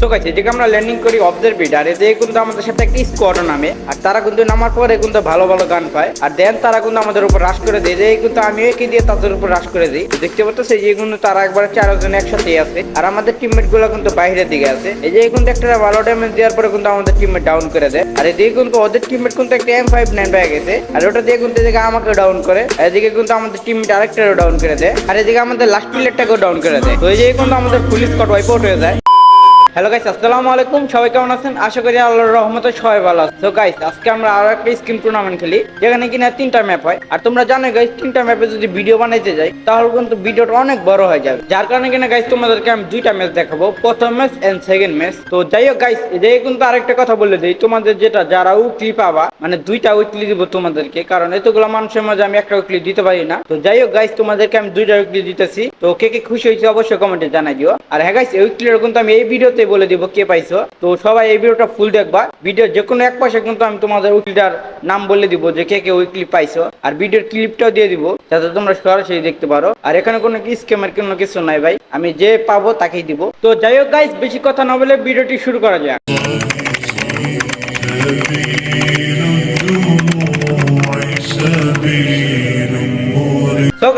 তো গাইছে যেটা আমরা ল্যান্ডিং করি অবজারভেট আর এতে কিন্তু আমাদের সাথে একটা স্কোয়াড নামে, আর তারা কিন্তু নামার পরে কিন্তু ভালো ভালো গান পায়, আর দেন তারা কিন্তু আমাদের উপর রাশ করে দেয়, যে কিন্তু আমি একে দিয়ে তাদের উপর রাশ করে দিই। দেখতে পাচ্ছি যে কিন্তু তারা একবার চারজন একসাথে আছে, আর আমাদের টিমমেটগুলো কিন্তু বাইরের দিকে আছে। এই যে কিন্তু একটা ভালো ড্যামেজ দেওয়ার পরে কিন্তু আমাদের টিমমেট ডাউন করে দেয়, আর এদিকে কিন্তু ওদের টিমমেট কিন্তু একটা এম ফাইভ নাইন পেয়ে গেছে, আর ওটা দিয়ে কিন্তু এদিকে আমাকে ডাউন করে এদিকে কিন্তু আমাদের টিমমেট আরেকটারও ডাউন করে দেয়, আর এদিকে আমাদের লাস্ট প্লেয়ারটাকেও ডাউন করে দেয়। তো এই যে কিন্তু আমাদের ফুল স্কট ওয়াইপ আউট হয়ে যায়। হ্যালো গাইস আসসালামু আলাইকুম। সবাই কেমন আছেন? আশা করি আল্লাহর রহমতে সবাই ভালো আছে তো গাইস আজকে আমরা আরও একটা স্ক্রিন টুর্নামেন্ট খেলি, যেখানে কিনা তিনটা ম্যাপ হয়। আর তোমরা জানো গাইস তিনটা ম্যাপে যদি ভিডিও বানাইতে যাই, তাহলে কিন্তু ভিডিওটা অনেক বড় হয়ে যাবে। যার কারণে কিনা গাইস তোমাদেরকে আমি দুইটা ম্যাচ দেখাবো। প্রথম ম্যাচ এন্ড সেকেন্ড ম্যাচ তো যাই হোক গাইস এদিকে কিন্তু আরেকটা কথা বলে দিই। তোমাদের যেটা, যারা উইকলি পাবা মানে দুইটা উইকলি দিব তোমাদেরকে, কারণ এতগুলো মানুষের মাঝে আমি একটা উইকলি দিতে পারি না। তো যাই হোক গাইস তোমাদেরকে আমি দুইটা উইকলি দিতেছি। তো কে কে খুশি হয়েছে, অবশ্যই কমেন্টে জানাই দিও। আর হ্যাঁ গাইস এই উইকলিটা কিন্তু আমি এই ভিডিওতে বলে দিব কে পাইছো। তো সবাই এই ভিডিওটা ফুল দেখবা। ভিডিও যে কোনো এক পাশে কিন্তু আমি তোমাদের উইকলিটার নাম বলে দিব যে কে কে ওই ক্লিপ পাইছো। আর ভিডিওর ক্লিপটাও দিয়ে দিব, যাতে তোমরা সরাসরি দেখতে পারো। আর এখানে কোনো স্ক্যামের কোনো কিছু নাই ভাই। আমি যে পাবো তাকেই দিব। তো যাই হোক গাইস বেশি কথা না বলে ভিডিওটি শুরু করা যাক।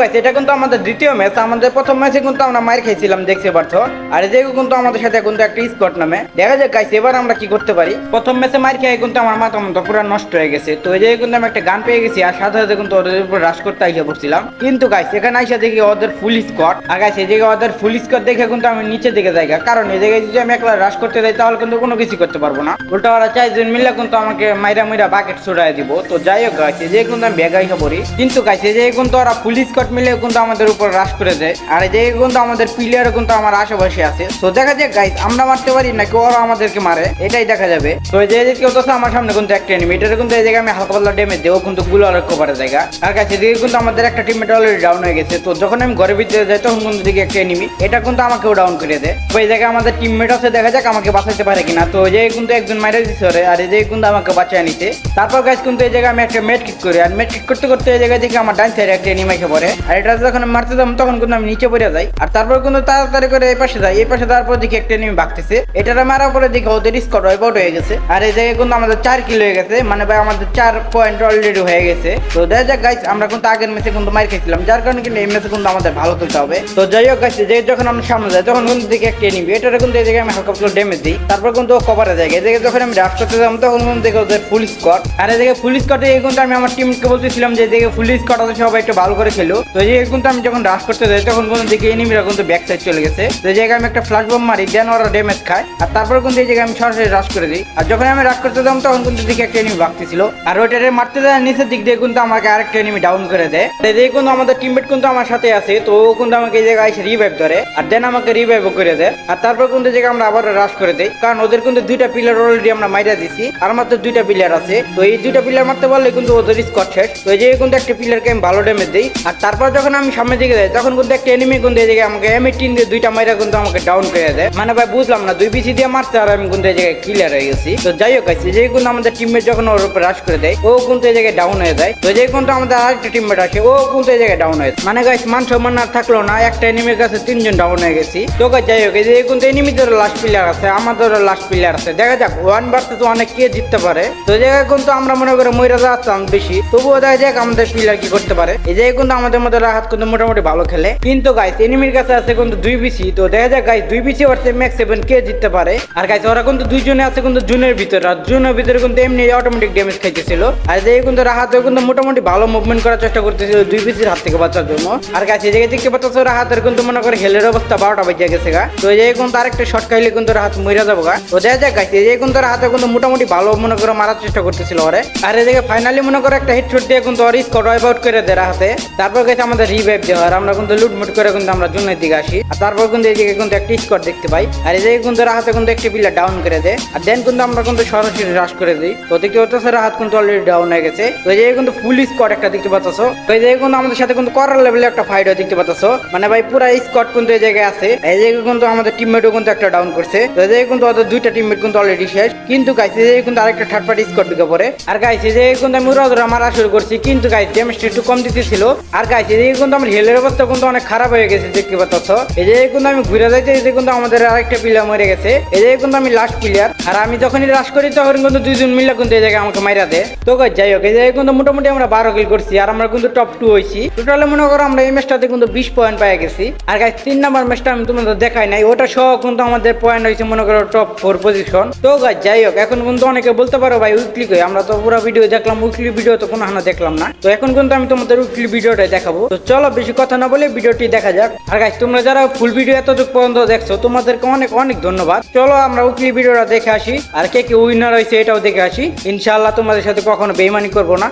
গাইছে এটা কিন্তু আমাদের দ্বিতীয় ম্যাচ আমাদের প্রথম ম্যাচে কিন্তু আমরা মার খেয়েছিলাম দেখতে পারছ আর যে কিন্তু আমাদের সাথে কিন্তু একটা স্কট নামে। দেখা যাক গাইছে এবার আমরা কি করতে পারি। প্রথম ম্যাচে মার খেয়ে কিন্তু আমার মাথা মতো পুরো নষ্ট হয়ে গেছে। তো এই জায়গায় কিন্তু আমি একটা গান পেয়ে গেছি, আর সাথে সাথে কিন্তু ওদের উপর রাশ করতে আইসা পড়ছিলাম। কিন্তু গাইস এখানে আইসা দেখি ওদের ফুল স্কট আর গাইছে এই জায়গায় ওদের ফুল স্কট দেখে কিন্তু আমি নিচে দিকে যাই কারণ এই জায়গায় যদি আমি একলা রাশ করতে যাই, তাহলে কিন্তু কোনো কিছু করতে পারব না। উল্টা ওরা চারজন মিলে কিন্তু আমাকে মাইরা মাইরা বাকেট ছড়াই দিব। তো যাই হোক গাইছে যে কিন্তু আমি বেগাইসা পড়ি। কিন্তু গাইছে যে কিন্তু ওরা ফুল স্কট মিলে কিন্তু আমাদের উপর রাশ করে দেয়। আর এই যে কিন্তু আমাদের প্লেয়ারও কিন্তু আমার আশেপাশে আছে। তো দেখা যাক গাইস আমরা মারতে পারি নাকি ওরা আমাদেরকে মারে? এটাই দেখা যাবে। তো এই যে এই যে কেউ তো আমার সামনে কিন্তু একটা এনিমি এটা কিন্তু এই জায়গায় আমি হালকা পাতলা ড্যামেজ দেবো কিন্তু গুলো অনেক কভারের জায়গা। আর কাছে এদিকে কিন্তু আমাদের একটা টিমমেট অলরেডি ডাউন হয়ে গেছে। তো যখন আমি ঘরের ভিতরে যাই, তখন কিন্তু দিকে একটা এনিমি এটা কিন্তু আমাকেও ডাউন করে দেয়। তো এই জায়গায় আমাদের টিমমেট আছে, দেখা যাক আমাকে বাঁচাতে পারে কিনা। তো এই কিন্তু একজন মাইরে দিচ্ছে আর এই কিন্তু আমাকে বাঁচায় নিতে। তারপর গাছ কিন্তু এই জায়গায় আমি একটা মেট কিক করি। আর মেট কিক করতে করতে এই জায়গায় দেখি আমার ডান সাইডে একটা এনিমি খেয়ে পড়ে। আর এটা যখন মারতে যাব, তখন কিন্তু আমি নিচে পড়ে যাই। আর তারপর কিন্তু তাড়াতাড়ি করে এই পাশে যাই। এই পাশে তারপর দেখি একটা এনিমি ভাগতেছে এটারে মারার পরে দেখি ওদের স্কট ওয়াইপ হয়ে গেছে। আর এই জায়গায় কিন্তু আমাদের চার কিল হয়ে গেছে। মানে ভাই, আমাদের চার পয়েন্ট অলরেডি হয়ে গেছে। তো দেখা যাক গাইস আমরা কিন্তু আগের ম্যাচে কিন্তু মার খেয়েছিলাম। যার কারণে কিন্তু এই ম্যাচে কিন্তু আমাদের ভালো খেলতে হবে। তো যাই হোক গাইস যে যখন আমরা সামনে যাই, তখন কিন্তু দেখি একটা এনিমি এটারে কিন্তু এই জায়গায় আমি হালকা ড্যামেজ দিই। তারপর কিন্তু কভারে যায়। এই জায়গায় যখন আমি রাশ করতে যাব, তখন কিন্তু দেখি ওদের ফুল স্কট আর এই জায়গায় ফুল স্কটে কিন্তু আমি আমার টিমকে বলতেছিলাম যে, এই জায়গায় ফুল স্কট আছে, সবাই একটু ভালো করে খেলো। তো এই কিন্তু আমি যখন রাশ করতে যাই, তখন কিন্তু দেখি এনিমিরা কিন্তু ব্যাক সাইড চলে গেছে। তো এই জায়গায় আমি একটা ফ্লাশ বম মারি দেন ওরা ড্যামেজ খায়। আর তারপর কিন্তু এই জায়গায় আমি সরাসরি রাশ করে দিই। আর যখন আমি রাশ করতে যাব তখন কিন্তু দেখি একটা এনিমি ভাগতেছিল আর ওইটারে মারতে যায় নিচের দিক দিয়ে কিন্তু আমাকে আরেকটা এনিমি ডাউন করে দেয়। তো এই কিন্তু আমাদের টিমমেট কিন্তু আমার সাথে আছে, তো ও কিন্তু আমাকে এই জায়গায় এসে রিভাইভ ধরে। আর দেন আমাকে রিভাইভ করে দেয়। আর তারপর কিন্তু জায়গায় আমরা আবার রাশ করে দেই। কারণ ওদের কিন্তু দুইটা পিলার অলরেডি আমরা মাইরা দিছি। আর মাত্র দুইটা পিলার আছে। তো এই দুইটা পিলার মারতে পারলে কিন্তু ওদের স্কট শেষ। তো এই জায়গায় কিন্তু একটা পিলারকে আমি ভালো ড্যামেজ দিই। আর তারপর যখন আমি সামনের দিকে যাই, তখন কিন্তু একটা এনিমি কিন্তু জায়গায় আমাকে এম এইটিন দিয়ে দুইটা মাইরা কিন্তু আমাকে ডাউন করে দেয়। মানে ভাই, বুঝলাম না, দুই বিসি দিয়ে মারছে আর আমি কিন্তু এই জায়গায় ক্লিয়ার হয়ে গেছি। তো যাই হোক আছে যে কিন্তু আমাদের টিমমেট যখন ওর উপর রাশ করে দেয়, ও কিন্তু এই জায়গায় ডাউন হয়ে যায়। তো যে কিন্তু আমাদের আরেকটা টিমমেট আছে ও কিন্তু এই জায়গায় ডাউন হয়ে যায়। মানে গাইস মান সম্মান আর থাকল না, একটা এনিমির কাছে তিনজন ডাউন হয়ে গেছি। তো গাইস যাই হোক, এই যে কিন্তু এনিমিদের লাস্ট প্লেয়ার আছে আমাদের লাস্ট প্লেয়ার আছে। দেখা যাক ওয়ান ভার্সেস ওয়ানে কে জিততে পারে। তো জায়গায় কিন্তু আমরা মনে করি যাওয়ার চান্স বেশি। তবুও দেখা যাক আমাদের প্লেয়ার কি করতে পারে। এই জায়গায় কিন্তু আমাদের মধ্যে রাহাত কিন্তু মোটামুটি ভালো খেলে। কিন্তু গাইস এনিমির কাছে আছে কিন্তু দুই বিসি তো দেখা যাক গাইস দুই বিসি ভার্সেস ম্যাক্স সেভেন কে জিততে পারে। আর গাইস ওরা কিন্তু দুইজনে আছে কিন্তু জুনের ভিতরে। আর জুনের ভিতরে কিন্তু এমনি অটোমেটিক ড্যামেজ খাইতেছিল। আর এই কিন্তু রাহাতে কিন্তু মোটামুটি ভালো মুভমেন্ট করার চেষ্টা করতেছিল দুই বিসির হাত থেকে বাঁচার জন্য। আর গাইস জায়গায় দেখতে পাচ্ছ রাহাতের কিন্তু মনে করে হেলের অবস্থা বারোটা বেজে গেছে গা। তো এই জায়গায় কিন্তু আরেকটা শর্ট খাইলে কিন্তু রাহাত মইরা যাব গা। তো দেখা যাক গাইস এই জায়গায় কিন্তু রাহাতে কিন্তু মোটামুটি ভালো মনে করে মারার চেষ্টা করতেছিল ওরে। আর জায়গায় ফাইনালি মনে করে একটা হেডশট দিয়ে কিন্তু ওর ওয়াইপ আউট করে দেয় রাহাতে। তারপর গেছে আমাদের রিভাইভ দেওয়া, আর আমরা কিন্তু লুটমুট করে কিন্তু আমরা জুনের দিকে আসি। আর তারপর কিন্তু এই জায়গায় কিন্তু একটা স্কট দেখতে পাই। আর এই জায়গায় কিন্তু রাহাতে কিন্তু একটি পিলার ডাউন করে দেয়। আর দেন কিন্তু আমরা কিন্তু সরাসরি রাশ করে দিই। তো দেখতে পাচ্ছ রাহাত কিন্তু অলরেডি ডাউন হয়ে গেছে। তো এই জায়গায় কিন্তু ফুল স্কট একটা দেখতে পাচ্ছ। তো এই জায়গায় কিন্তু আমাদের সাথে কিন্তু করার লেভেলে একটা ফাইট হয় দেখতে পাচ্ছ। মানে ভাই, পুরা স্কট কিন্তু এই জায়গায় আছে। এই জায়গায় কিন্তু আমাদের টিমমেটও কিন্তু একটা ডাউন করছে। তো এই জায়গায় কিন্তু ওদের দুইটা টিমমেট কিন্তু অলরেডি শেষ। কিন্তু গাইছে এই জায়গায় কিন্তু আরেকটা থার্ড পার্টি স্কট ঢুকে পড়ে। আর গাইছে যে কিন্তু আমি উড়া উড়া মারা শুরু করছি। কিন্তু গাইস ড্যামেজটা একটু কম দিতেছিল। আর গাইস গাইছে এদিকে কিন্তু আমার হেলের অবস্থা কিন্তু অনেক খারাপ হয়ে গেছে, দেখতে পাচ্ছ। যে কিন্তু আমি ঘুরে যাইতে যে কিন্তু আমাদের আরেকটা প্লেয়ার মরে গেছে। যে কিন্তু আমি লাস্ট প্লেয়ার আর আমি যখনই রাশ করি, তখন কিন্তু দুইজন মিলে কিন্তু এই জায়গায় আমাকে মাইরা দেয়। তো যাই হোক, এই জায়গায় কিন্তু মোটামুটি আমরা বারো কিল করছি, আর আমরা কিন্তু টপ টু হয়েছি টোটালে মনে করো আমরা এই ম্যাচটাতে কিন্তু বিশ পয়েন্ট পেয়ে গেছি। আর গাইস তিন নাম্বার ম্যাচটা আমি তোমাদের দেখাই নাই, ওটা সহ কিন্তু আমাদের পয়েন্ট হয়েছে মনে করো টপ ফোর পজিশন তো গাইস যাই হোক, এখন কিন্তু অনেকে বলতে পারো ভাই উইকলি কই? আমরা তো পুরো ভিডিও দেখলাম উইকলি ভিডিও তো কোনো হানা দেখলাম না। তো এখন কিন্তু আমি তোমাদের উইকলি ভিডিওটাই দেখাবো। তো চলো বেশি কথা না বলে ভিডিওটি দেখা যাক। আর গাইস তোমরা যারা ফুল ভিডিও এতটুকু পর্যন্ত দেখছ, তোমাদেরকে অনেক অনেক ধন্যবাদ। চলো আমরা উইকলি ভিডিওটা দেখে আসি। আর কে কে উইনার হয়েছে এটাও দেখে আসি। ইনশাআল্লাহ তোমাদের সাথে কখনো বেইমানি করব না।